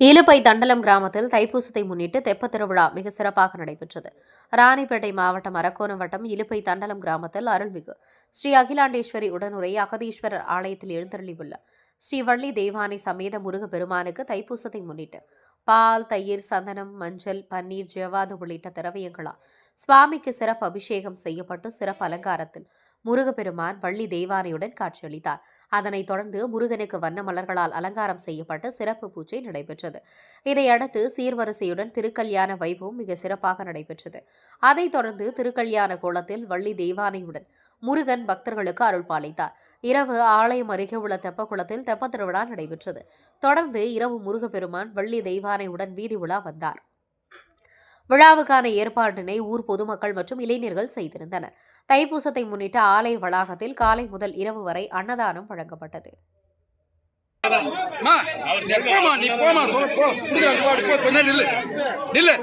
இலுப்பை தண்டலம் கிராமத்தில் தைப்பூசத்தை முன்னிட்டு தெப்பத் திருவிழா மிக சிறப்பாக நடைபெற்றது. ராணிப்பேட்டை மாவட்டம் அரக்கோணம் வட்டம் இலுப்பை தண்டலம் கிராமத்தில் அருள்மிகு ஸ்ரீ அகிலாண்டேஸ்வரி உடனுரை அகதீஸ்வரர் ஆலயத்தில் எழுந்தருளியுள்ள ஸ்ரீ வள்ளி தெய்வானை சமேத முருக பெருமானுக்கு தைப்பூசத்தை முன்னிட்டு பால் தயிர் சந்தனம் மஞ்சள் பன்னீர் ஜெவாது உள்ளிட்ட திரவியங்களால் சுவாமிக்கு சிறப்பு அபிஷேகம் செய்யப்பட்டு சிறப்பு அலங்காரத்தில் முருகப்பெருமான் வள்ளி தெய்வானையுடன் காட்சியளித்தார். அதனைத் தொடர்ந்து முருகனுக்கு வண்ண மலர்களால் அலங்காரம் செய்யப்பட்டு சிறப்பு பூஜை நடைபெற்றது. இதையடுத்து சீர்வரிசையுடன் திருக்கல்யாண வைபவம் மிக சிறப்பாக நடைபெற்றது. அதைத் தொடர்ந்து திருக்கல்யாண கோலத்தில் வள்ளி தெய்வானையுடன் முருகன் பக்தர்களுக்கு அருள்பாலித்தார் இரவு ஆலயம் அருகே உள்ள தெப்பக்குளத்தில் தெப்பத் திருவிழா நடைபெற்றது. தொடர்ந்து இரவு முருகப்பெருமான் வள்ளி தெய்வானையுடன் வீதி உலா வந்தார். விழாவுக்கான ஏற்பாட்டினை ஊர் பொதுமக்கள் மற்றும் இளைஞர்கள் செய்திருந்தனர். தைப்பூசத்தை முன்னிட்டு ஆலய வளாகத்தில் காலை முதல் இரவு வரை அன்னதானம் வழங்கப்பட்டது. நில்லு. நில்லு.